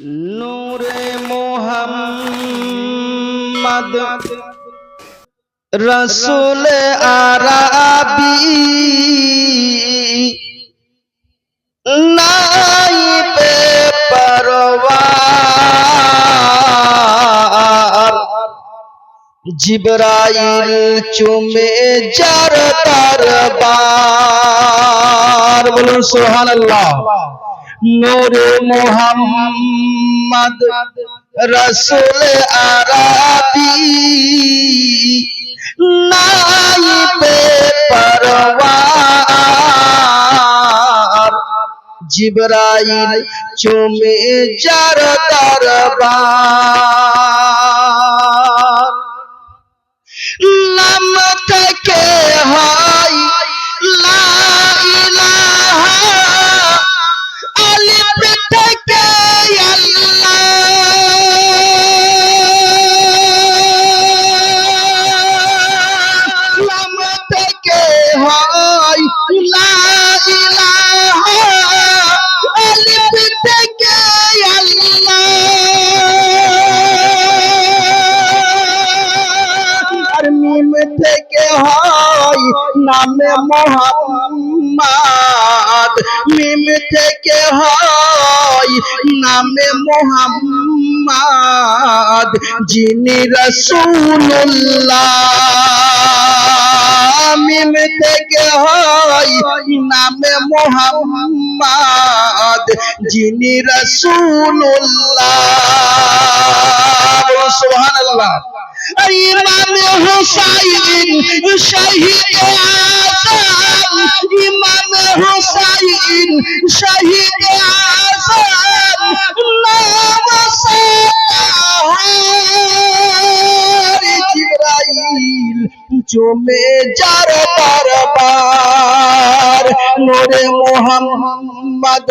নূরে মোহাম্মদ রসুল আরাবি নাইবে পরওয়ার। জিবরাইল চুমে যার দরবার। বলুন সুবহানাল্লাহ। নূরে মোহাম্মদ রসুল আরাবি। নাইবে পরওয়ার জিবরাইল চুমে যার দরবার। নাম থেকে হয় নামে মোহাম্মদ মিম থেকে হয়। নামে মোহাম্মদ, যিনি রসুল্লাহ মিম থেকে হয়। নামে মোহাম্মদ, যিনি রসুল্লাহ সুবহানাল্লাহ। ইমাম হুসাইন, শহীদ আজম। ইমাম হুসাইন, শহীদ সাহার জিবরাইল চুমে যার দরবার। নূরে মোহাম্মদ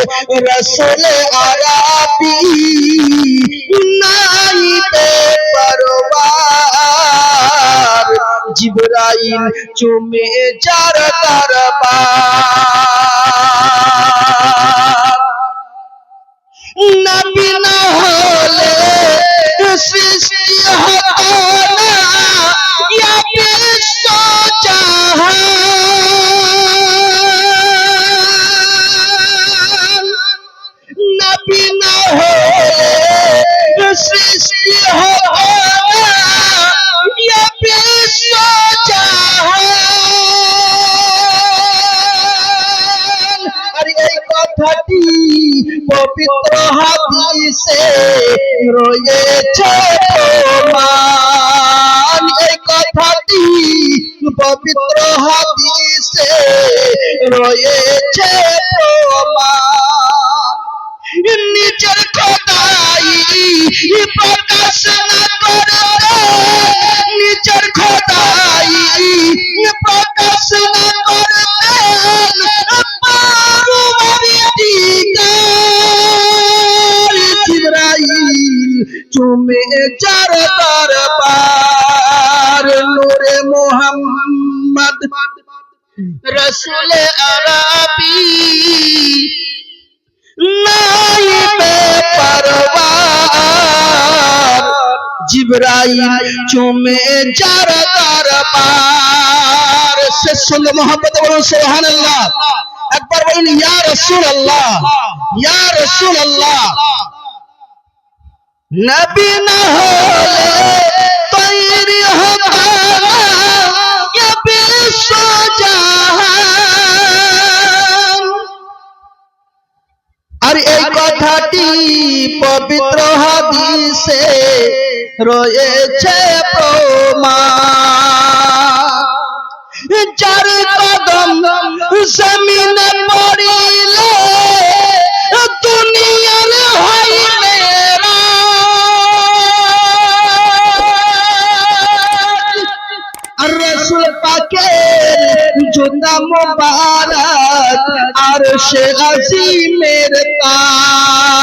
রসুল আরাবি নাইতে জিবরাইল চুমে যার তার নবী না হলে সৃষ্টি হতো পবিত্র হাদিসে রয়েছে প্রমাণ এই কথাটি পবিত্র চার দরবার নূরে মোহাম্মদ। রসুল আরবি। নাইবে পরবার জিবরাইল চুমে যার দরবার শেষ সঙ্গে মোহাম্মদ বলুন সুবহানাল্লাহ। একবার বলুন, ইয়া রাসূলুল্লাহ ইয়া রাসূলুল্লাহ নবী না হলে তৈরি হতো বিশ্ব আর এই কথাটি পবিত্র হাদিসে রয়েছে প্রমাণ। যার কদম রসুল পাকের জুতা মোবারক আর সে আজিমের তাজ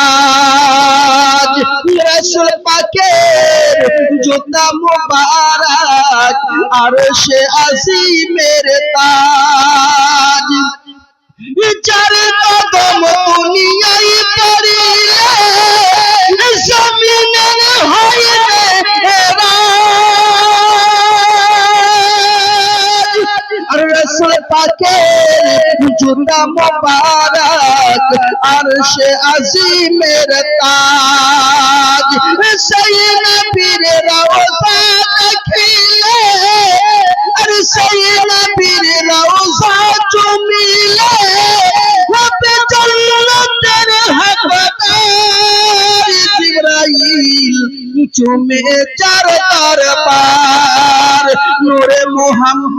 রসুল পাকের জুতা মোবারক আর সে আজিমের তাজ যার কদম দুনিয়ায় পড়িলে জুতা মোবারক আরশে আজিমের তাজ। সেই নবীর রওজা দেখিলে, আর সেই নবীর রওজা চুমিলে হবে জান্নাতের হকদার জিবরাইল চুমে চার দরবার নূরে মুহাম্মদ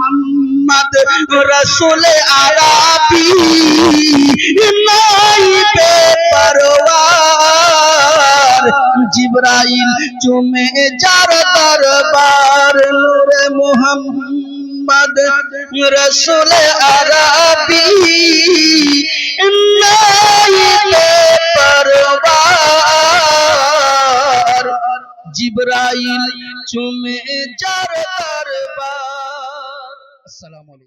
রসুল আরাবি নাইবে পরওয়ার জিবরাইল চুমে চার দরবার নূরে মুহাম্মদ রসুল আরাবি নাইবে পরওয়ার জিবরাইল চুমে চার দরবার আসসালামু আলাইকুম